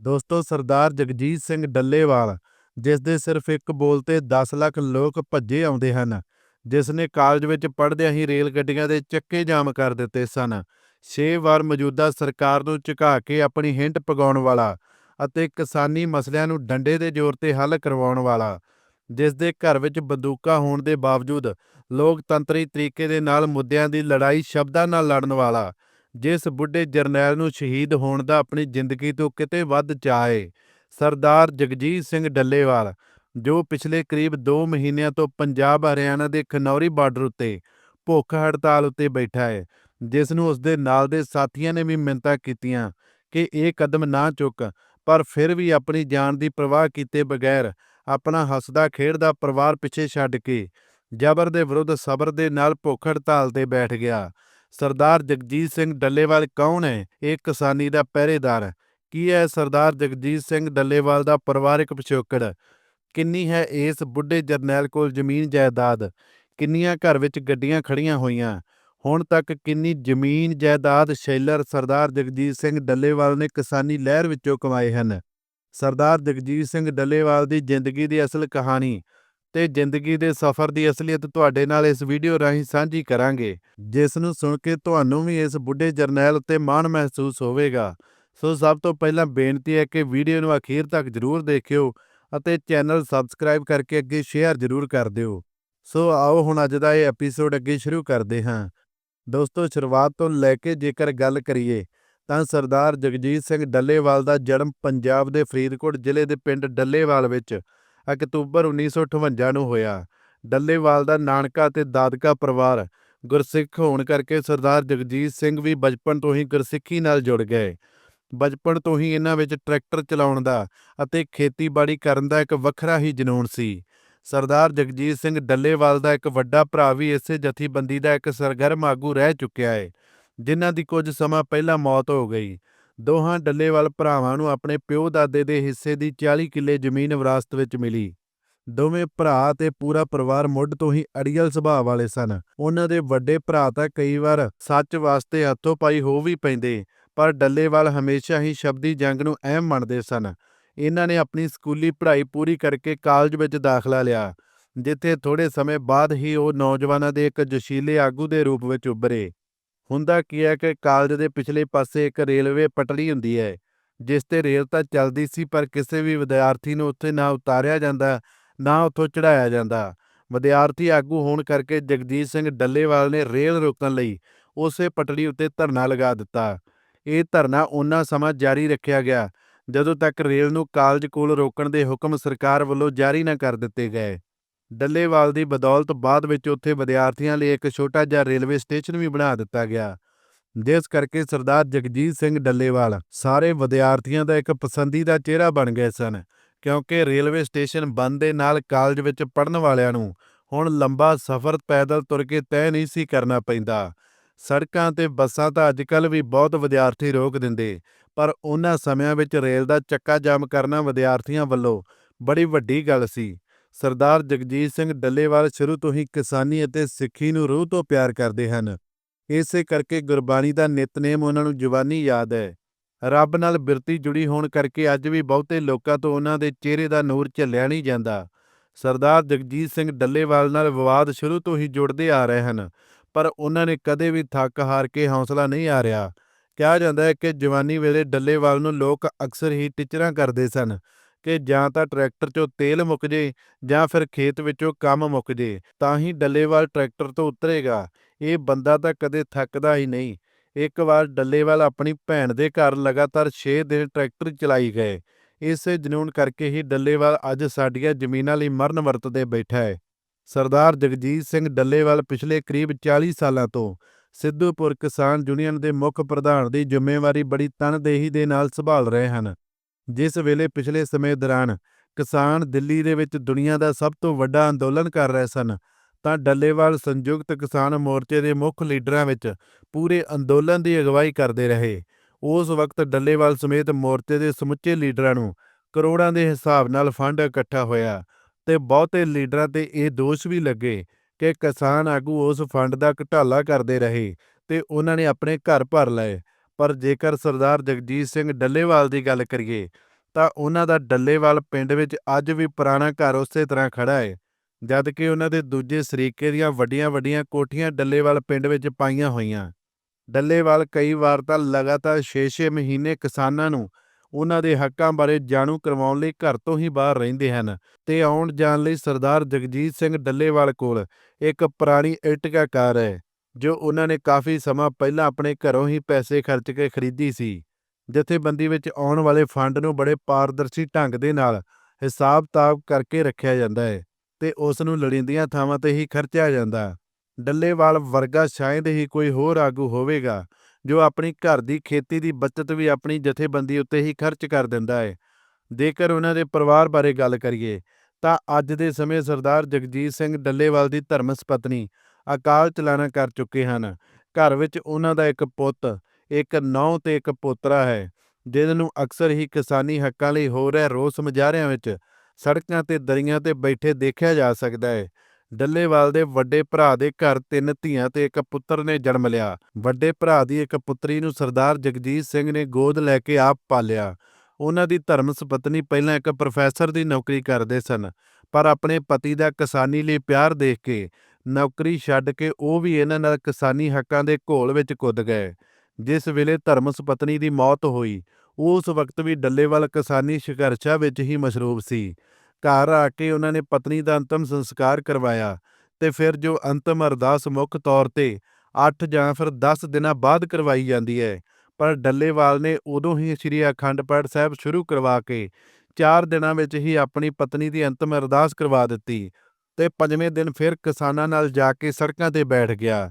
ਦੋਸਤੋ, ਸਰਦਾਰ ਜਗਜੀਤ ਸਿੰਘ ਡੱਲੇਵਾਲ, ਜਿਸ ਦੇ ਸਿਰਫ ਇੱਕ ਬੋਲ ਤੇ 10 ਲੱਖ ਲੋਕ ਭੱਜੇ ਆਉਂਦੇ ਹਨ, ਜਿਸ ਨੇ ਕਾਲਜ ਵਿੱਚ ਪੜ੍ਹਦਿਆਂ ਹੀ ਰੇਲ ਗੱਡੀਆਂ ਦੇ ਚੱਕੇ ਜਾਮ ਕਰ ਦਿੱਤੇ ਸਨ। ਛੇ ਵਾਰ ਮੌਜੂਦਾ ਸਰਕਾਰ ਨੂੰ ਝੁਕਾ ਕੇ ਆਪਣੀ ਹਿੰਟ ਪਗਾਉਣ ਵਾਲਾ ਅਤੇ ਕਿਸਾਨੀ ਮਸਲਿਆਂ ਨੂੰ ਡੰਡੇ ਦੇ ਜ਼ੋਰ ਤੇ ਹੱਲ ਕਰਵਾਉਣ ਵਾਲਾ, ਜਿਸ ਦੇ ਘਰ ਵਿੱਚ ਬੰਦੂਕਾਂ ਹੋਣ ਦੇ ਬਾਵਜੂਦ ਲੋਕਤੰਤਰੀ ਤਰੀਕੇ ਦੇ ਨਾਲ ਮੁੱਦਿਆਂ ਦੀ ਲੜਾਈ ਸ਼ਬਦਾਂ ਨਾਲ ਲੜਨ ਵਾਲਾ ਜਿਸ ਬੁੱਢੇ ਜਰਨੈਲ ਨੂੰ ਸ਼ਹੀਦ ਹੋਣ ਦਾ ਆਪਣੀ ਜ਼ਿੰਦਗੀ ਤੋਂ ਕਿਤੇ ਵੱਧ ਚਾਅ ਏ ਸਰਦਾਰ ਜਗਜੀਤ ਸਿੰਘ ਡੱਲੇਵਾਲ, ਜੋ ਪਿਛਲੇ ਕਰੀਬ 2 ਮਹੀਨਿਆਂ ਤੋਂ ਪੰਜਾਬ, ਹਰਿਆਣਾ ਦੇ ਖਨੌਰੀ ਬਾਰਡਰ ਉੱਤੇ ਭੁੱਖ ਹੜਤਾਲ ਉੱਤੇ ਬੈਠਾ ਹੈ, ਜਿਸ ਨੂੰ ਉਸਦੇ ਨਾਲ ਦੇ ਸਾਥੀਆਂ ਨੇ ਵੀ ਮਿੰਨਤਾਂ ਕੀਤੀਆਂ ਕਿ ਇਹ ਕਦਮ ਨਾ ਚੁੱਕ, ਪਰ ਫਿਰ ਵੀ ਆਪਣੀ ਜਾਨ ਦੀ ਪਰਵਾਹ ਕੀਤੇ ਬਗੈਰ ਆਪਣਾ ਹੱਸਦਾ ਖੇਡਦਾ ਪਰਿਵਾਰ ਪਿੱਛੇ ਛੱਡ ਕੇ ਜ਼ਬਰ ਦੇ ਵਿਰੁੱਧ ਸਬਰ ਦੇ ਨਾਲ ਭੁੱਖ ਹੜਤਾਲ ਤੇ ਬੈਠ ਗਿਆ। ਸਰਦਾਰ ਜਗਜੀਤ ਸਿੰਘ ਡੱਲੇਵਾਲ ਕੌਣ ਹੈ? ਇਹ ਕਿਸਾਨੀ ਦਾ ਪਹਿਰੇਦਾਰ ਕੀ ਹੈ ਸਰਦਾਰ ਜਗਜੀਤ ਸਿੰਘ ਡੱਲੇਵਾਲ ਦਾ ਪਰਿਵਾਰਕ ਪਿਛੋਕੜ ਕਿੰਨੀ ਹੈ ਇਸ ਬੁੱਢੇ ਜਰਨੈਲ ਕੋਲ ਜ਼ਮੀਨ ਜਾਇਦਾਦ? ਕਿੰਨੀਆਂ ਘਰ ਵਿੱਚ ਗੱਡੀਆਂ ਖੜੀਆਂ ਹੋਈਆਂ? ਹੁਣ ਤੱਕ ਕਿੰਨੀ ਜ਼ਮੀਨ ਜਾਇਦਾਦ ਸ਼ੈਲਰ ਸਰਦਾਰ ਜਗਜੀਤ ਸਿੰਘ ਡੱਲੇਵਾਲ ਨੇ ਕਿਸਾਨੀ ਲਹਿਰ ਵਿੱਚੋਂ ਕਮਾਏ ਹਨ? ਸਰਦਾਰ ਜਗਜੀਤ ਸਿੰਘ ਡੱਲੇਵਾਲ ਦੀ ਜ਼ਿੰਦਗੀ ਦੀ ਅਸਲ ਕਹਾਣੀ ਤੇ ਜ਼ਿੰਦਗੀ ਦੇ ਸਫ਼ਰ ਦੀ ਅਸਲੀਅਤ ਤੁਹਾਡੇ ਨਾਲ ਇਸ ਵੀਡੀਓ ਰਾਹੀਂ ਸਾਂਝੀ ਕਰਾਂਗੇ, ਜਿਸ ਨੂੰ ਸੁਣ ਕੇ ਤੁਹਾਨੂੰ ਵੀ ਇਸ ਬੁੱਢੇ ਜਰਨੈਲ ਉੱਤੇ ਮਾਣ ਮਹਿਸੂਸ ਹੋਵੇਗਾ। ਸੋ ਸਭ ਤੋਂ ਪਹਿਲਾਂ ਬੇਨਤੀ ਹੈ ਕਿ ਵੀਡੀਓ ਨੂੰ ਅਖੀਰ ਤੱਕ ਜ਼ਰੂਰ ਦੇਖਿਓ ਅਤੇ ਚੈਨਲ ਸਬਸਕ੍ਰਾਈਬ ਕਰਕੇ ਅੱਗੇ ਸ਼ੇਅਰ ਜ਼ਰੂਰ ਕਰ ਦਿਓ। ਸੋ ਆਓ ਹੁਣ ਅੱਜ ਦਾ ਇਹ ਐਪੀਸੋਡ ਅੱਗੇ ਸ਼ੁਰੂ ਕਰਦੇ ਹਾਂ। ਦੋਸਤੋ, ਸ਼ੁਰੂਆਤ ਤੋਂ ਲੈ ਕੇ ਜੇਕਰ ਗੱਲ ਕਰੀਏ, ਤਾਂ ਸਰਦਾਰ ਜਗਜੀਤ ਸਿੰਘ ਡੱਲੇਵਾਲ ਦਾ ਜਨਮ ਪੰਜਾਬ ਦੇ ਫਰੀਦਕੋਟ ਜ਼ਿਲ੍ਹੇ ਦੇ ਪਿੰਡ ਡੱਲੇਵਾਲ ਵਿੱਚ ਅਕਤੂਬਰ 1958 ਨੂੰ ਹੋਇਆ। ਡੱਲੇਵਾਲ ਦਾ ਨਾਨਕਾ ਤੇ ਦਾਦਕਾ ਪਰਿਵਾਰ ਗੁਰਸਿੱਖ ਹੋਣ ਕਰਕੇ ਸਰਦਾਰ ਜਗਜੀਤ ਸਿੰਘ ਵੀ ਬਚਪਨ ਤੋਂ ਹੀ ਗੁਰਸਿੱਖੀ ਨਾਲ ਜੁੜ ਗਏ। ਬਚਪਨ ਤੋਂ ਹੀ ਇਹਨਾਂ ਵਿੱਚ ਟਰੈਕਟਰ ਚਲਾਉਣ ਦਾ ਅਤੇ ਖੇਤੀਬਾੜੀ ਕਰਨ ਦਾ ਇੱਕ ਵੱਖਰਾ ਹੀ ਜਨੂਨ ਸੀ। ਸਰਦਾਰ ਜਗਜੀਤ ਸਿੰਘ ਡੱਲੇਵਾਲ ਦਾ ਇੱਕ ਵੱਡਾ ਭਰਾ ਵੀ ਇਸੇ ਜਥੇਬੰਦੀ ਦਾ ਇੱਕ ਸਰਗਰਮ ਆਗੂ ਰਹਿ ਚੁੱਕਿਆ ਹੈ ਜਿਨ੍ਹਾਂ ਦੀ ਕੁਝ ਸਮਾਂ ਪਹਿਲਾਂ ਮੌਤ ਹੋ ਗਈ। ਦੋਹਾਂ ਡੱਲੇਵਾਲ ਭਰਾਵਾਂ ਨੂੰ ਆਪਣੇ ਪਿਓ ਦਾਦੇ ਦੇ ਹਿੱਸੇ ਦੀ 40 ਕਿੱਲੇ ਜ਼ਮੀਨ ਵਿਰਾਸਤ ਵਿੱਚ ਮਿਲੀ। ਦੋਵੇਂ ਭਰਾ ਤੇ ਪੂਰਾ ਪਰਿਵਾਰ ਮੁੱਢ ਤੋਂ ਹੀ ਅੜੀਅਲ ਸੁਭਾਅ ਵਾਲੇ ਸਨ। ਉਹਨਾਂ ਦੇ ਵੱਡੇ ਭਰਾ ਤਾਂ ਕਈ ਵਾਰ ਸੱਚ ਵਾਸਤੇ ਹੱਥੋਂ ਪਾਈ ਹੋ ਵੀ ਪੈਂਦੇ, ਪਰ ਡੱਲੇਵਾਲ ਹਮੇਸ਼ਾ ਹੀ ਸ਼ਬਦੀ ਜੰਗ ਨੂੰ ਅਹਿਮ ਮੰਨਦੇ ਸਨ। ਇਹਨਾਂ ਨੇ ਆਪਣੀ ਸਕੂਲੀ ਪੜ੍ਹਾਈ ਪੂਰੀ ਕਰਕੇ ਕਾਲਜ ਵਿੱਚ ਦਾਖਲਾ ਲਿਆ, ਜਿੱਥੇ ਥੋੜੇ ਸਮੇਂ ਬਾਅਦ ਹੀ ਉਹ ਨੌਜਵਾਨਾਂ ਦੇ ਇੱਕ ਜਸ਼ੀਲੇ ਆਗੂ ਦੇ ਰੂਪ ਵਿੱਚ ਉੱਭਰੇ। ਹੁੰਦਾ ਕੀ ਹੈ ਕਿ ਕਾਲਜ ਦੇ ਪਿਛਲੇ ਪਾਸੇ ਇੱਕ ਰੇਲਵੇ ਪਟੜੀ ਹੁੰਦੀ ਹੈ, ਜਿਸ ਤੇ ਰੇਲ ਤਾਂ ਚੱਲਦੀ ਸੀ, ਪਰ ਕਿਸੇ ਵੀ ਵਿਦਿਆਰਥੀ ਨੂੰ ਉੱਥੇ ਨਾ ਉਤਾਰਿਆ ਜਾਂਦਾ, ਨਾ ਉੱਥੋਂ ਚੜਾਇਆ ਜਾਂਦਾ। ਵਿਦਿਆਰਥੀ ਆਗੂ ਹੋਣ ਕਰਕੇ ਜਗਜੀਤ ਸਿੰਘ ਡੱਲੇਵਾਲ ਨੇ ਰੇਲ ਰੋਕਣ ਲਈ ਉਸੇ ਪਟੜੀ ਉੱਤੇ ਧਰਨਾ ਲਗਾ ਦਿੱਤਾ। ਇਹ ਧਰਨਾ ਉਹਨਾਂ ਸਮਾਂ ਜਾਰੀ ਰੱਖਿਆ ਗਿਆ, ਜਦੋਂ ਤੱਕ ਰੇਲ ਨੂੰ ਕਾਲਜ ਕੋਲ ਰੋਕਣ ਦੇ ਹੁਕਮ ਸਰਕਾਰ ਵੱਲੋਂ ਜਾਰੀ ਨਾ ਕਰ ਦਿੱਤੇ ਗਏ। ਡੱਲੇਵਾਲ ਦੀ ਬਦੌਲਤ ਬਾਅਦ ਵਿੱਚ ਉੱਥੇ ਵਿਦਿਆਰਥੀਆਂ ਲਈ ਇੱਕ ਛੋਟਾ ਜਿਹਾ ਰੇਲਵੇ ਸਟੇਸ਼ਨ ਵੀ ਬਣਾ ਦਿੱਤਾ ਗਿਆ। ਜਿਸ ਕਰਕੇ ਸਰਦਾਰ ਜਗਜੀਤ ਸਿੰਘ ਡੱਲੇਵਾਲ ਸਾਰੇ ਵਿਦਿਆਰਥੀਆਂ ਦਾ ਇੱਕ ਪਸੰਦੀਦਾ ਚਿਹਰਾ ਬਣ ਗਏ ਸਨ, ਕਿਉਂਕਿ ਰੇਲਵੇ ਸਟੇਸ਼ਨ ਬੰਦ ਦੇ ਨਾਲ ਕਾਲਜ ਵਿੱਚ ਪੜ੍ਹਨ ਵਾਲਿਆਂ ਨੂੰ ਹੁਣ ਲੰਬਾ ਸਫ਼ਰ ਪੈਦਲ ਤੁਰ ਕੇ ਤੈਅ ਨਹੀਂ ਸੀ ਕਰਨਾ ਪੈਂਦਾ। ਸੜਕਾਂ ਤੇ ਬੱਸਾਂ ਤਾਂ ਅੱਜਕੱਲ ਵੀ ਬਹੁਤ ਵਿਦਿਆਰਥੀ ਰੋਕ ਦਿੰਦੇ, ਪਰ ਉਹਨਾਂ ਸਮਿਆਂ ਵਿੱਚ ਰੇਲ ਦਾ ਚੱਕਾ ਜਾਮ ਕਰਨਾ ਵਿਦਿਆਰਥੀਆਂ ਵੱਲੋਂ ਬੜੀ ਵੱਡੀ ਗੱਲ ਸੀ। ਸਰਦਾਰ ਜਗਜੀਤ ਸਿੰਘ ਡੱਲੇਵਾਲ ਸ਼ੁਰੂ ਤੋਂ ਹੀ ਕਿਸਾਨੀ ਅਤੇ ਸਿੱਖੀ ਨੂੰ ਰੂਹ ਤੋਂ ਪਿਆਰ ਕਰਦੇ ਹਨ। ਇਸੇ ਕਰਕੇ ਗੁਰਬਾਣੀ ਦਾ ਨਿਤਨੇਮ ਉਹਨਾਂ ਨੂੰ ਜਵਾਨੀ ਯਾਦ ਹੈ। ਰੱਬ ਨਾਲ ਬਿਰਤੀ ਜੁੜੀ ਹੋਣ ਕਰਕੇ ਅੱਜ ਵੀ ਬਹੁਤੇ ਲੋਕਾਂ ਤੋਂ ਉਹਨਾਂ ਦੇ ਚਿਹਰੇ ਦਾ ਨੂਰ ਝੱਲਿਆ ਨਹੀਂ ਜਾਂਦਾ। ਸਰਦਾਰ ਜਗਜੀਤ ਸਿੰਘ ਡੱਲੇਵਾਲ ਨਾਲ ਵਿਵਾਦ ਸ਼ੁਰੂ ਤੋਂ ਹੀ ਜੁੜਦੇ ਆ ਰਹੇ ਹਨ, ਪਰ ਉਹਨਾਂ ਨੇ ਕਦੇ ਵੀ ਥੱਕ ਹਾਰ ਕੇ ਹੌਸਲਾ ਨਹੀਂ ਹਾਰਿਆ ਕਿਹਾ ਜਾਂਦਾ ਹੈ ਕਿ ਜਵਾਨੀ ਵੇਲੇ ਡੱਲੇਵਾਲ ਨੂੰ ਲੋਕ ਅਕਸਰ ਹੀ ਟਿਚਰਾਂ ਕਰਦੇ ਸਨ। ਕਿ ਜਾਂ ਤਾਂ ਟਰੈਕਟਰ 'ਚੋਂ ਤੇਲ ਮੁੱਕ ਜੇ ਜਾਂ ਫਿਰ ਖੇਤ ਵਿੱਚੋਂ ਕੰਮ ਮੁੱਕ ਜੇ, ਤਾਂ ਹੀ ਡੱਲੇਵਾਲ ਟਰੈਕਟਰ ਤੋਂ ਉਤਰੇਗਾ। ਇਹ ਬੰਦਾ ਤਾਂ ਕਦੇ ਥੱਕਦਾ ਹੀ ਨਹੀਂ। ਇੱਕ ਵਾਰ ਡੱਲੇਵਾਲ ਆਪਣੀ ਭੈਣ ਦੇ ਘਰ ਲਗਾਤਾਰ 6 ਦਿਨ ਟਰੈਕਟਰ ਚਲਾਈ ਗਏ। ਇਸੇ ਜਨੂਨ ਕਰਕੇ ਹੀ ਡੱਲੇਵਾਲ ਅੱਜ ਸਾਡੀਆਂ ਜ਼ਮੀਨਾਂ ਲਈ ਮਰਨ ਵਰਤਦੇ ਬੈਠਾ ਹੈ। ਸਰਦਾਰ ਜਗਜੀਤ ਸਿੰਘ ਡੱਲੇਵਾਲ ਪਿਛਲੇ ਕਰੀਬ 40 ਸਾਲਾਂ ਤੋਂ ਸਿੱਧੂਪੁਰ ਕਿਸਾਨ ਯੂਨੀਅਨ ਦੇ ਮੁੱਖ ਪ੍ਰਧਾਨ ਦੀ ਜ਼ਿੰਮੇਵਾਰੀ ਬੜੀ ਤਨਦੇਹੀ ਦੇ ਨਾਲ ਸੰਭਾਲ ਰਹੇ ਹਨ। ਜਿਸ ਵੇਲੇ ਪਿਛਲੇ ਸਮੇਂ ਦੌਰਾਨ ਕਿਸਾਨ ਦਿੱਲੀ ਦੇ ਵਿੱਚ ਦੁਨੀਆ ਦਾ ਸਭ ਤੋਂ ਵੱਡਾ ਅੰਦੋਲਨ ਕਰ ਰਹੇ ਸਨ, ਤਾਂ ਡੱਲੇਵਾਲ ਸੰਯੁਕਤ ਕਿਸਾਨ ਮੋਰਚੇ ਦੇ ਮੁੱਖ ਲੀਡਰਾਂ ਵਿੱਚ ਪੂਰੇ ਅੰਦੋਲਨ ਦੀ ਅਗਵਾਈ ਕਰਦੇ ਰਹੇ। ਉਸ ਵਕਤ ਡੱਲੇਵਾਲ ਸਮੇਤ ਮੋਰਚੇ ਦੇ ਸਮੁੱਚੇ ਲੀਡਰਾਂ ਨੂੰ ਕਰੋੜਾਂ ਦੇ ਹਿਸਾਬ ਨਾਲ ਫੰਡ ਇਕੱਠਾ ਹੋਇਆ ਤੇ ਬਹੁਤੇ ਲੀਡਰਾਂ ਤੇ ਇਹ ਦੋਸ਼ ਵੀ ਲੱਗੇ ਕਿ ਕਿਸਾਨ ਆਗੂ ਉਸ ਫੰਡ ਦਾ ਘਟਾਲਾ ਕਰਦੇ ਰਹੇ ਤੇ ਉਹਨਾਂ ਨੇ ਆਪਣੇ ਘਰ ਭਰ ਲਏ। ਪਰ ਜੇਕਰ ਸਰਦਾਰ ਜਗਜੀਤ ਸਿੰਘ ਡੱਲੇਵਾਲ ਦੀ ਗੱਲ ਕਰੀਏ, ਤਾਂ ਉਹਨਾਂ ਦਾ ਡੱਲੇਵਾਲ ਪਿੰਡ ਵਿੱਚ ਅੱਜ ਵੀ ਪੁਰਾਣਾ ਘਰ ਉਸੇ ਤਰ੍ਹਾਂ ਖੜਾ ਹੈ ਜਦ ਕਿ ਉਹਨਾਂ ਦੇ ਦੂਜੇ ਸਰੀਕੇ ਦੀਆਂ ਵੱਡੀਆਂ-ਵੱਡੀਆਂ ਕੋਠੀਆਂ ਡੱਲੇਵਾਲ ਪਿੰਡ ਵਿੱਚ ਪਾਈਆਂ ਹੋਈਆਂ। ਡੱਲੇਵਾਲ ਕਈ ਵਾਰ ਤਾਂ ਲਗਾਤਾਰ 6-6 ਮਹੀਨੇ ਕਿਸਾਨਾਂ ਨੂੰ ਉਹਨਾਂ ਦੇ ਹੱਕਾਂ ਬਾਰੇ ਜਾਣੂ ਕਰਵਾਉਣ ਲਈ ਘਰ ਤੋਂ ਹੀ ਬਾਹਰ ਰਹਿੰਦੇ ਹਨ ਤੇ ਆਉਣ ਜਾਣ ਲਈ ਸਰਦਾਰ ਜਗਜੀਤ ਸਿੰਘ ਡੱਲੇਵਾਲ ਕੋਲ ਇੱਕ ਪੁਰਾਣੀ ਇਰਟਿਗਾ ਕਾਰ ਹੈ। ਜੋ ਉਹਨਾਂ ਨੇ ਕਾਫੀ ਸਮਾਂ ਪਹਿਲਾਂ ਆਪਣੇ ਘਰੋਂ ਹੀ ਪੈਸੇ ਖਰਚ ਕੇ ਖਰੀਦੀ ਸੀ। ਜਥੇਬੰਦੀ ਵਿੱਚ ਆਉਣ ਵਾਲੇ ਫੰਡ ਨੂੰ ਬੜੇ ਪਾਰਦਰਸ਼ੀ ਢੰਗ ਦੇ ਨਾਲ ਹਿਸਾਬ-ਤਾਬ ਕਰਕੇ ਰੱਖਿਆ ਜਾਂਦਾ ਹੈ ਤੇ ਉਸ ਨੂੰ ਲੋੜੀਂਦੀਆਂ ਥਾਵਾਂ ਤੇ ਹੀ ਖਰਚਿਆ ਜਾਂਦਾ। ਡੱਲੇਵਾਲ ਵਰਗਾ ਸ਼ਾਇਦ ਹੀ ਕੋਈ ਹੋਰ ਆਗੂ ਹੋਵੇਗਾ, ਜੋ ਆਪਣੀ ਘਰ ਦੀ ਖੇਤੀ ਦੀ ਬਚਤ ਵੀ ਆਪਣੀ ਜਥੇਬੰਦੀ ਉੱਤੇ ਹੀ ਖਰਚ ਕਰ ਦਿੰਦਾ ਹੈ। ਜੇਕਰ ਉਹਨਾਂ ਦੇ ਪਰਿਵਾਰ ਬਾਰੇ ਗੱਲ ਕਰੀਏ, ਤਾਂ ਅੱਜ ਦੇ ਸਮੇਂ ਸਰਦਾਰ ਜਗਜੀਤ ਸਿੰਘ ਡੱਲੇਵਾਲ ਦੀ ਧਰਮਸ ਪਤਨੀ ਅਕਾਲ ਚਲਾਣਾ ਕਰ ਚੁੱਕੇ ਹਨ। ਘਰ ਵਿੱਚ ਉਹਨਾਂ ਦਾ ਇੱਕ ਪੁੱਤ, ਇੱਕ ਨੌਂ ਤੇ ਇੱਕ ਪੋਤਰਾ ਹੈ ਜਿਸ ਨੂੰ ਅਕਸਰ ਹੀ ਕਿਸਾਨੀ ਹੱਕਾਂ ਲਈ ਹੋ ਰਿਹਾ ਰੋਸ ਮੁਜ਼ਾਹਰਿਆਂ ਵਿੱਚ ਸੜਕਾਂ ਤੇ ਦਰੀਆਂ ਤੇ ਬੈਠੇ ਦੇਖਿਆ ਜਾ ਸਕਦਾ ਹੈ। ਡੱਲੇਵਾਲ ਦੇ ਵੱਡੇ ਭਰਾ ਦੇ ਘਰ ਤਿੰਨ ਧੀਆਂ ਤੇ ਇੱਕ ਪੁੱਤਰ ਨੇ ਜਨਮ ਲਿਆ। ਵੱਡੇ ਭਰਾ ਦੀ ਇੱਕ ਪੁੱਤਰੀ ਨੂੰ ਸਰਦਾਰ ਜਗਜੀਤ ਸਿੰਘ ਨੇ ਗੋਦ ਲੈ ਕੇ ਆਪ ਪਾਲਿਆ। ਉਹਨਾਂ ਦੀ ਧਰਮ ਸੁਪਤਨੀ ਪਹਿਲਾਂ ਇੱਕ ਪ੍ਰੋਫੈਸਰ ਦੀ ਨੌਕਰੀ ਕਰਦੇ ਸਨ, ਪਰ ਆਪਣੇ ਪਤੀ ਦਾ ਕਿਸਾਨੀ ਲਈ ਪਿਆਰ ਦੇਖ ਕੇ ਨੌਕਰੀ ਛੱਡ ਕੇ ਉਹ ਵੀ ਇਹਨਾਂ ਨਾਲ ਕਿਸਾਨੀ ਹੱਕਾਂ ਦੇ ਘੋਲ ਵਿੱਚ ਕੁੱਦ ਗਏ। ਜਿਸ ਵੇਲੇ ਧਰਮ ਸੁਪਤਨੀ ਦੀ ਮੌਤ ਹੋਈ, ਉਸ ਵਕਤ ਵੀ ਡੱਲੇਵਾਲ ਕਿਸਾਨੀ ਸੰਘਰਸ਼ਾਂ ਵਿੱਚ ਹੀ ਮਸ਼ਰੂਬ ਸੀ। ਘਰ ਆ ਕੇ ਉਹਨਾਂ ਨੇ ਪਤਨੀ ਦਾ ਅੰਤਮ ਸੰਸਕਾਰ ਕਰਵਾਇਆ ਤੇ ਫਿਰ ਜੋ ਅੰਤਮ ਅਰਦਾਸ ਮੁੱਖ ਤੌਰ ਤੇ 8 ਜਾਂ ਫਿਰ 10 ਦਿਨਾਂ ਬਾਅਦ ਕਰਵਾਈ ਜਾਂਦੀ ਹੈ, ਪਰ ਡੱਲੇਵਾਲ ਨੇ ਉਦੋਂ ਹੀ ਸ੍ਰੀ ਅਖੰਡ ਪਾਠ ਸਾਹਿਬ ਸ਼ੁਰੂ ਕਰਵਾ ਕੇ 4 ਦਿਨਾਂ ਵਿੱਚ ਹੀ ਆਪਣੀ ਪਤਨੀ ਦੀ ਅੰਤਮ ਅਰਦਾਸ ਕਰਵਾ ਦਿੱਤੀ। ਤੇ ਪੰਜਵੇਂ ਦਿਨ ਫਿਰ ਕਿਸਾਨਾਂ ਨਾਲ ਜਾ ਕੇ ਸੜਕਾਂ ਤੇ ਬੈਠ ਗਿਆ।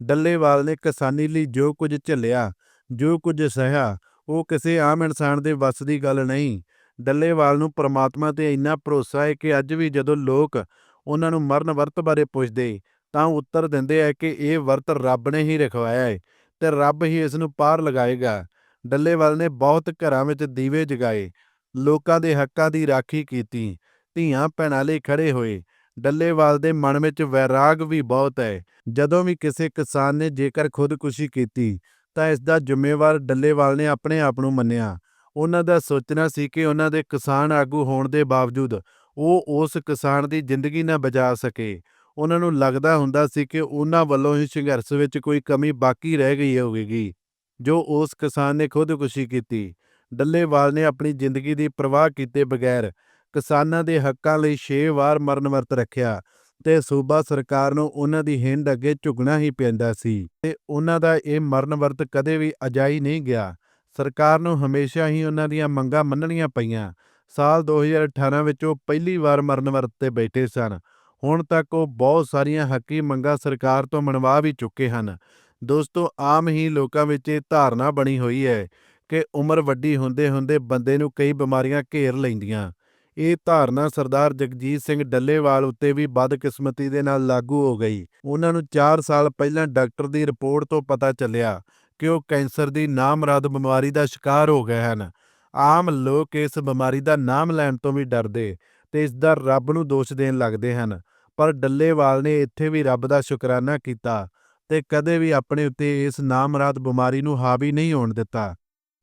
ਡੱਲੇਵਾਲ ਨੇ ਕਿਸਾਨੀ ਲਈ ਜੋ ਕੁਝ ਝੱਲਿਆ, ਜੋ ਕੁਝ ਸਹਿਆ, ਉਹ ਕਿਸੇ ਆਮ ਇਨਸਾਨ ਦੇ ਵੱਸ ਦੀ ਗੱਲ ਨਹੀਂ। ਡੱਲੇਵਾਲ ਨੂੰ ਪ੍ਰਮਾਤਮਾ ਤੇ ਇੰਨਾ ਭਰੋਸਾ ਹੈ ਕਿ ਅੱਜ ਵੀ ਜਦੋਂ ਲੋਕ ਉਹਨਾਂ ਨੂੰ ਮਰਨ ਵਰਤ ਬਾਰੇ ਪੁੱਛਦੇ, ਤਾਂ ਉੱਤਰ ਦਿੰਦੇ ਆ ਕਿ ਇਹ ਵਰਤ ਰੱਬ ਨੇ ਹੀ ਰਖਵਾਇਆ ਹੈ ਤੇ ਰੱਬ ਹੀ ਇਸ ਨੂੰ ਪਾਰ ਲਗਾਏਗਾ। ਡੱਲੇਵਾਲ ਨੇ ਬਹੁਤ ਘਰਾਂ ਵਿੱਚ ਦੀਵੇ ਜਗਾਏ, ਲੋਕਾਂ ਦੇ ਹੱਕਾਂ ਦੀ ਰਾਖੀ ਕੀਤੀ ਧੀਆਂ ਭੈਣਾਂ ਲਈ ਖੜੇ ਹੋਏ ਡੱਲੇਵਾਲ ਦੇ ਮਨ ਵਿੱਚ ਵੈਰਾਗ ਵੀ ਬਹੁਤ ਹੈ। ਜਦੋਂ ਵੀ ਕਿਸੇ ਕਿਸਾਨ ਨੇ ਜੇਕਰ ਖੁਦਕੁਸ਼ੀ ਕੀਤੀ, ਤਾਂ ਇਸ ਦਾ ਜ਼ਿੰਮੇਵਾਰ ਡੱਲੇਵਾਲ ਨੇ ਆਪਣੇ ਆਪ ਨੂੰ ਮੰਨਿਆ। ਉਹਨਾਂ ਦਾ ਸੋਚਣਾ ਸੀ ਕਿ ਉਹਨਾਂ ਦੇ ਕਿਸਾਨ ਆਗੂ ਹੋਣ ਦੇ ਬਾਵਜੂਦ ਉਹ ਉਸ ਕਿਸਾਨ ਦੀ ਜ਼ਿੰਦਗੀ ਨਾ ਬਚਾ ਸਕੇ। ਉਹਨਾਂ ਨੂੰ ਲੱਗਦਾ ਹੁੰਦਾ ਸੀ ਕਿ ਉਹਨਾਂ ਵੱਲੋਂ ਹੀ ਸੰਘਰਸ਼ ਵਿੱਚ ਕੋਈ ਕਮੀ ਬਾਕੀ ਰਹਿ ਗਈ ਹੋਵੇਗੀ, ਜੋ ਉਸ ਕਿਸਾਨ ਨੇ ਖੁਦਕੁਸ਼ੀ ਕੀਤੀ। ਡੱਲੇਵਾਲ ਨੇ ਆਪਣੀ ਜ਼ਿੰਦਗੀ ਦੀ ਪਰਵਾਹ ਕੀਤੇ ਬਗੈਰ ਕਿਸਾਨਾਂ ਦੇ ਹੱਕਾਂ ਲਈ 6 ਵਾਰ ਮਰਨ ਵਰਤ ਰੱਖਿਆ ਤੇ ਸੂਬਾ ਸਰਕਾਰ ਨੂੰ ਉਹਨਾਂ ਦੀ ਹਿੰਡ ਅੱਗੇ ਝੁਕਣਾ ਹੀ ਪੈਂਦਾ ਸੀ ਤੇ ਉਹਨਾਂ ਦਾ ਇਹ ਮਰਨ ਵਰਤ ਕਦੇ ਵੀ ਅਜਾਈ ਨਹੀਂ ਗਿਆ। ਸਰਕਾਰ ਨੂੰ ਹਮੇਸ਼ਾ ਹੀ ਉਹਨਾਂ ਦੀਆਂ ਮੰਗਾਂ ਮੰਨਣੀਆਂ ਪਈਆਂ। ਸਾਲ 2018 ਵਿੱਚ ਉਹ ਪਹਿਲੀ ਵਾਰ ਮਰਨ ਵਰਤ ਤੇ ਬੈਠੇ ਸਨ। ਹੁਣ ਤੱਕ ਉਹ ਬਹੁਤ ਸਾਰੀਆਂ ਹੱਕੀ ਮੰਗਾਂ ਸਰਕਾਰ ਤੋਂ ਮਨਵਾ ਵੀ ਚੁੱਕੇ ਹਨ। ਦੋਸਤੋ, ਆਮ ਹੀ ਲੋਕਾਂ ਵਿੱਚ ਇਹ ਧਾਰਨਾ ਬਣੀ ਹੋਈ ਹੈ ਕਿ ਉਮਰ ਵੱਡੀ ਹੁੰਦੇ ਹੁੰਦੇ ਬੰਦੇ ਨੂੰ ਕਈ ਬਿਮਾਰੀਆਂ ਘੇਰ ਲੈਂਦੀਆਂ। ਇਹ ਧਾਰਨਾ ਸਰਦਾਰ ਜਗਜੀਤ ਸਿੰਘ ਡੱਲੇਵਾਲ ਉੱਤੇ ਵੀ ਬਦਕਿਸਮਤੀ ਦੇ ਨਾਲ ਲਾਗੂ ਹੋ ਗਈ। ਉਹਨਾਂ ਨੂੰ 4 ਸਾਲ ਪਹਿਲਾਂ ਡਾਕਟਰ ਦੀ ਰਿਪੋਰਟ ਤੋਂ ਪਤਾ ਚੱਲਿਆ ਕਿ ਉਹ ਕੈਂਸਰ ਦੀ ਨਾਮਰਾਦ ਬਿਮਾਰੀ ਦਾ ਸ਼ਿਕਾਰ ਹੋ ਗਏ ਹਨ। ਆਮ ਲੋਕ ਇਸ ਬਿਮਾਰੀ ਦਾ ਨਾਮ ਲੈਣ ਤੋਂ ਵੀ ਡਰਦੇ ਤੇ ਇਸ ਦਾ ਰੱਬ ਨੂੰ ਦੋਸ਼ ਦੇਣ ਲੱਗਦੇ ਹਨ। ਪਰ ਡੱਲੇਵਾਲ ਨੇ ਇੱਥੇ ਵੀ ਰੱਬ ਦਾ ਸ਼ੁਕਰਾਨਾ ਕੀਤਾ ਤੇ ਕਦੇ ਵੀ ਆਪਣੇ ਉੱਤੇ ਇਸ ਨਾਮਰਾਦ ਬਿਮਾਰੀ ਨੂੰ ਹਾਵੀ ਨਹੀਂ ਹੋਣ ਦਿੱਤਾ।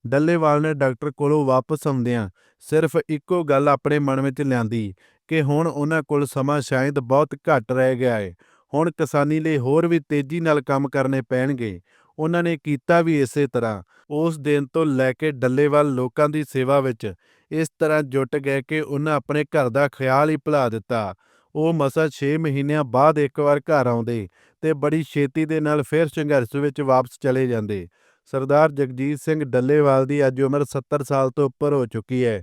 ਡੱਲੇਵਾਲ ਨੇ ਡਾਕਟਰ ਕੋਲੋਂ ਵਾਪਸ ਆਉਂਦਿਆਂ ਸਿਰਫ ਇੱਕੋ ਗੱਲ ਆਪਣੇ ਮਨ ਵਿੱਚ ਲਿਆਂਦੀ ਕਿ ਹੁਣ ਉਹਨਾਂ ਕੋਲ ਸਮਾਂ ਸ਼ਾਇਦ ਬਹੁਤ ਘੱਟ ਰਹਿ ਗਿਆ ਹੈ ਹੁਣ ਕਿਸਾਨੀ ਲਈ ਹੋਰ ਵੀ ਤੇਜ਼ੀ ਨਾਲ ਕੰਮ ਕਰਨੇ ਪੈਣਗੇ। ਉਹਨਾਂ ਨੇ ਕੀਤਾ ਵੀ ਇਸੇ ਤਰ੍ਹਾਂ। ਉਸ ਦਿਨ ਤੋਂ ਲੈ ਕੇ ਡੱਲੇਵਾਲ ਲੋਕਾਂ ਦੀ ਸੇਵਾ ਵਿੱਚ ਇਸ ਤਰ੍ਹਾਂ ਜੁਟ ਗਏ ਕਿ ਉਹਨਾਂ ਆਪਣੇ ਘਰ ਦਾ ਖਿਆਲ ਹੀ ਭੁਲਾ ਦਿੱਤਾ। ਉਹ ਮਸਾ 6 ਮਹੀਨਿਆਂ ਬਾਅਦ ਇੱਕ ਵਾਰ ਘਰ ਆਉਂਦੇ ਤੇ ਬੜੀ ਛੇਤੀ ਦੇ ਨਾਲ ਫਿਰ ਸੰਘਰਸ਼ ਵਿੱਚ ਵਾਪਸ ਚਲੇ ਜਾਂਦੇ। ਸਰਦਾਰ ਜਗਜੀਤ ਸਿੰਘ ਡੱਲੇਵਾਲ ਦੀ ਅੱਜ ਉਮਰ 70 ਸਾਲ ਤੋਂ ਉੱਪਰ ਹੋ ਚੁੱਕੀ ਹੈ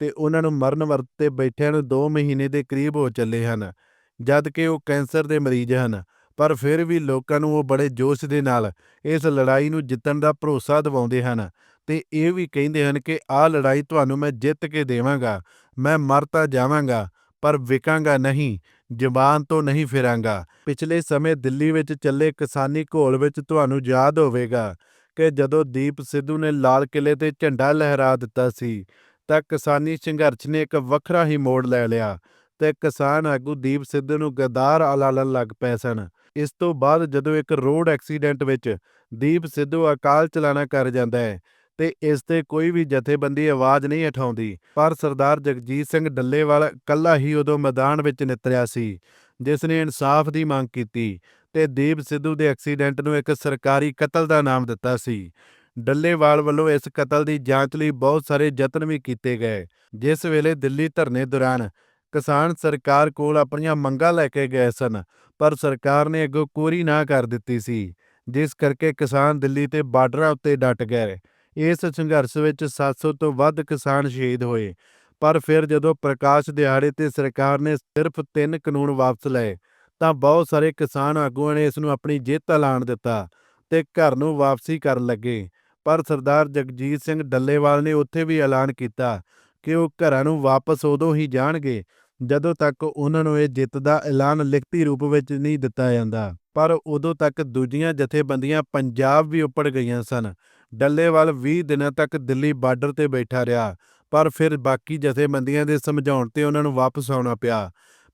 ਤੇ ਉਹਨਾਂ ਨੂੰ ਮਰਨ ਵਰਤ ਤੇ ਬੈਠਿਆਂ ਨੂੰ 2 ਮਹੀਨੇ ਦੇ ਕਰੀਬ ਹੋ ਚੱਲੇ ਹਨ, ਜਦ ਕਿ ਉਹ ਕੈਂਸਰ ਦੇ ਮਰੀਜ਼ ਹਨ, ਪਰ ਫਿਰ ਵੀ ਲੋਕਾਂ ਨੂੰ ਉਹ ਬੜੇ ਜੋਸ਼ ਦੇ ਨਾਲ ਇਸ ਲੜਾਈ ਨੂੰ ਜਿੱਤਣ ਦਾ ਭਰੋਸਾ ਦਿਵਾਉਂਦੇ ਹਨ ਤੇ ਇਹ ਵੀ ਕਹਿੰਦੇ ਹਨ ਕਿ ਆਹ ਲੜਾਈ ਤੁਹਾਨੂੰ ਮੈਂ ਜਿੱਤ ਕੇ ਦੇਵਾਂਗਾ, ਮੈਂ ਮਰ ਤਾਂ ਜਾਵਾਂਗਾ, ਪਰ ਵਿਕਾਂਗਾ ਨਹੀਂ ਜ਼ਬਾਨ ਤੋਂ ਨਹੀਂ ਫਿਰਾਂਗਾ। ਪਿਛਲੇ ਸਮੇਂ ਦਿੱਲੀ ਵਿੱਚ ਚੱਲੇ ਕਿਸਾਨੀ ਘੋਲ ਵਿੱਚ ਤੁਹਾਨੂੰ ਯਾਦ ਹੋਵੇਗਾ। ਕਿ ਜਦੋਂ ਦੀਪ ਸਿੱਧੂ ਨੇ ਲਾਲ ਕਿਲੇ ਤੇ ਝੰਡਾ ਲਹਿਰਾ ਦਿੱਤਾ ਸੀ, ਤਾਂ ਕਿਸਾਨੀ ਸੰਘਰਸ਼ ਨੇ ਇੱਕ ਵੱਖਰਾ ਹੀ ਮੋੜ ਲੈ ਲਿਆ ਤੇ ਕਿਸਾਨ ਆਗੂ ਦੀਪ ਸਿੱਧੂ ਨੂੰ ਗਦਾਰ ਅਲਾਲਣ ਲੱਗ ਪਏ ਸਨ। ਇਸ ਤੋਂ ਬਾਅਦ ਜਦੋਂ ਇੱਕ ਰੋਡ ਐਕਸੀਡੈਂਟ ਵਿੱਚ ਦੀਪ ਸਿੱਧੂ ਅਕਾਲ ਚਲਾਣਾ ਕਰ ਜਾਂਦਾ ਹੈ ਤੇ ਇਸ ਤੇ ਕੋਈ ਵੀ ਜਥੇਬੰਦੀ ਆਵਾਜ਼ ਨਹੀਂ ਉਠਾਉਂਦੀ, ਪਰ ਸਰਦਾਰ ਜਗਜੀਤ ਸਿੰਘ ਡੱਲੇਵਾਲ ਇਕੱਲਾ ਹੀ ਉਦੋਂ ਮੈਦਾਨ ਵਿੱਚ ਨਿਤਰਿਆ ਸੀ, ਜਿਸ ਨੇ ਇਨਸਾਫ ਦੀ ਮੰਗ ਕੀਤੀ ਤੇ ਦੀਪ ਸਿੱਧੂ ਦੇ ਐਕਸੀਡੈਂਟ ਨੂੰ ਇੱਕ ਸਰਕਾਰੀ ਕਤਲ ਦਾ ਨਾਮ ਦਿੱਤਾ ਸੀ। ਡੱਲੇਵਾਲ ਵੱਲੋਂ ਇਸ ਕਤਲ ਦੀ ਜਾਂਚ ਲਈ ਬਹੁਤ ਸਾਰੇ ਯਤਨ ਵੀ ਕੀਤੇ ਗਏ। ਜਿਸ ਵੇਲੇ ਦਿੱਲੀ ਧਰਨੇ ਦੌਰਾਨ ਕਿਸਾਨ ਸਰਕਾਰ ਕੋਲ ਆਪਣੀਆਂ ਮੰਗਾਂ ਲੈ ਕੇ ਗਏ ਸਨ, ਪਰ ਸਰਕਾਰ ਨੇ ਅੱਗੋਂ ਕੋਰੀ ਨਾ ਕਰ ਦਿੱਤੀ ਸੀ, ਜਿਸ ਕਰਕੇ ਕਿਸਾਨ ਦਿੱਲੀ ਤੇ ਬਾਰਡਰਾਂ ਉੱਤੇ ਡਟ ਗਏ। ਇਸ ਸੰਘਰਸ਼ ਵਿੱਚ 700 ਤੋਂ ਵੱਧ ਕਿਸਾਨ ਸ਼ਹੀਦ ਹੋਏ, ਪਰ ਫਿਰ ਜਦੋਂ ਪ੍ਰਕਾਸ਼ ਦਿਹਾੜੇ ਤੇ ਸਰਕਾਰ ਨੇ ਸਿਰਫ ਤਿੰਨ ਕਾਨੂੰਨ ਵਾਪਸ ਲਏ ਤਾਂ ਬਹੁਤ ਸਾਰੇ ਕਿਸਾਨ ਆਗੂਆਂ ਨੇ ਇਸ ਨੂੰ ਆਪਣੀ ਜਿੱਤ ਐਲਾਨ ਦਿੱਤਾ ਤੇ ਘਰ ਨੂੰ ਵਾਪਸੀ ਕਰਨ ਲੱਗੇ। ਪਰ ਸਰਦਾਰ ਜਗਜੀਤ ਸਿੰਘ ਡੱਲੇਵਾਲ ਨੇ ਉੱਥੇ ਵੀ ਐਲਾਨ ਕੀਤਾ ਕਿ ਉਹ ਘਰਾਂ ਨੂੰ ਵਾਪਸ ਉਦੋਂ ਹੀ ਜਾਣਗੇ ਜਦੋਂ ਤੱਕ ਉਹਨਾਂ ਨੂੰ ਇਹ ਜਿੱਤ ਦਾ ਐਲਾਨ ਲਿਖਤੀ ਰੂਪ ਵਿੱਚ ਨਹੀਂ ਦਿੱਤਾ ਜਾਂਦਾ। ਪਰ ਉਦੋਂ ਤੱਕ ਦੂਜੀਆਂ ਜਥੇਬੰਦੀਆਂ ਪੰਜਾਬ ਵੀ ਉੱਪੜ ਗਈਆਂ ਸਨ। ਡੱਲੇਵਾਲ 20 ਦਿਨਾਂ ਤੱਕ ਦਿੱਲੀ ਬਾਰਡਰ ਤੇ ਬੈਠਾ ਰਿਹਾ, ਪਰ ਫਿਰ ਬਾਕੀ ਜਥੇਬੰਦੀਆਂ ਦੇ ਸਮਝਾਉਣ ਤੇ ਉਹਨਾਂ ਨੂੰ ਵਾਪਸ ਆਉਣਾ ਪਿਆ।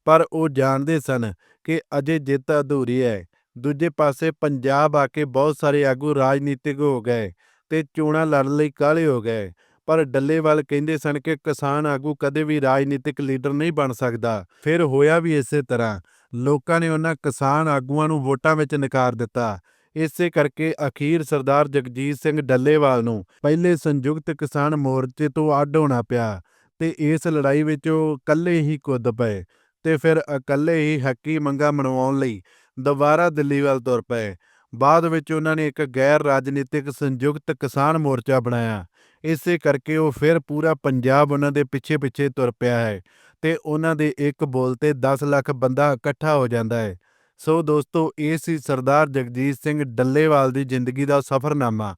ਪਰ ਉਹ ਜਾਣਦੇ ਸਨ ਕਿ ਅਜੇ ਜਿੱਤ ਅਧੂਰੀ ਹੈ। ਦੂਜੇ ਪਾਸੇ ਪੰਜਾਬ ਆ ਕੇ ਬਹੁਤ ਸਾਰੇ ਆਗੂ ਰਾਜਨੀਤਿਕ ਹੋ ਗਏ ਤੇ ਚੋਣਾਂ ਲੜਨ ਲਈ ਕਾਹਲੇ ਹੋ ਗਏ। ਪਰ ਡੱਲੇਵਾਲ ਕਹਿੰਦੇ ਸਨ ਕਿ ਕਿਸਾਨ ਆਗੂ ਕਦੇ ਵੀ ਰਾਜਨੀਤਿਕ ਲੀਡਰ ਨਹੀਂ ਬਣ ਸਕਦਾ। ਫਿਰ ਹੋਇਆ ਵੀ ਇਸੇ ਤਰ੍ਹਾਂ। ਲੋਕਾਂ ਨੇ ਉਹਨਾਂ ਕਿਸਾਨ ਆਗੂਆਂ ਨੂੰ ਵੋਟਾਂ ਵਿੱਚ ਨਕਾਰ ਦਿੱਤਾ। ਇਸੇ ਕਰਕੇ ਅਖੀਰ ਸਰਦਾਰ ਜਗਜੀਤ ਸਿੰਘ ਡੱਲੇਵਾਲ ਨੂੰ ਪਹਿਲੇ ਸੰਯੁਕਤ ਕਿਸਾਨ ਮੋਰਚੇ ਤੋਂ ਅੱਡ ਹੋਣਾ ਪਿਆ ਤੇ ਇਸ ਲੜਾਈ ਵਿੱਚ ਉਹ ਇਕੱਲੇ ਹੀ ਕੁੱਦ ਪਏ। ਤੇ ਫਿਰ ਇਕੱਲੇ ਹੀ ਹੱਕੀ ਮੰਗਾ ਮਨਵਾਉਣ ਲਈ ਦੁਬਾਰਾ ਦਿੱਲੀ ਵੱਲ ਤੁਰ ਪਏ। ਬਾਅਦ ਵਿੱਚ ਉਹਨਾਂ ਨੇ ਇੱਕ ਗੈਰ ਰਾਜਨੀਤਿਕ ਸੰਯੁਕਤ ਕਿਸਾਨ ਮੋਰਚਾ ਬਣਾਇਆ। ਇਸੇ ਕਰਕੇ ਉਹ ਫਿਰ ਪੂਰਾ ਪੰਜਾਬ ਉਹਨਾਂ ਦੇ ਪਿੱਛੇ ਪਿੱਛੇ ਤੁਰ ਪਿਆ ਹੈ ਤੇ ਉਹਨਾਂ ਦੇ ਇੱਕ ਬੋਲ ਤੇ 10 ਲੱਖ ਬੰਦਾ ਇਕੱਠਾ ਹੋ ਜਾਂਦਾ ਹੈ। ਸੋ ਦੋਸਤੋ, ਇਹ ਸੀ ਸਰਦਾਰ ਜਗਜੀਤ ਸਿੰਘ ਡੱਲੇਵਾਲ ਦੀ ਜ਼ਿੰਦਗੀ ਦਾ ਸਫ਼ਰਨਾਮਾ।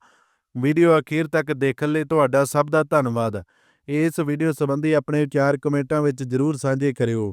ਵੀਡੀਓ ਅਖੀਰ ਤੱਕ ਦੇਖਣ ਲਈ ਤੁਹਾਡਾ ਸਭ ਦਾ ਧੰਨਵਾਦ। ਇਸ ਵੀਡੀਓ ਸੰਬੰਧੀ ਆਪਣੇ ਵਿਚਾਰ ਕਮੈਂਟਾਂ ਵਿੱਚ ਜਰੂਰ ਸਾਂਝੇ ਕਰਿਓ।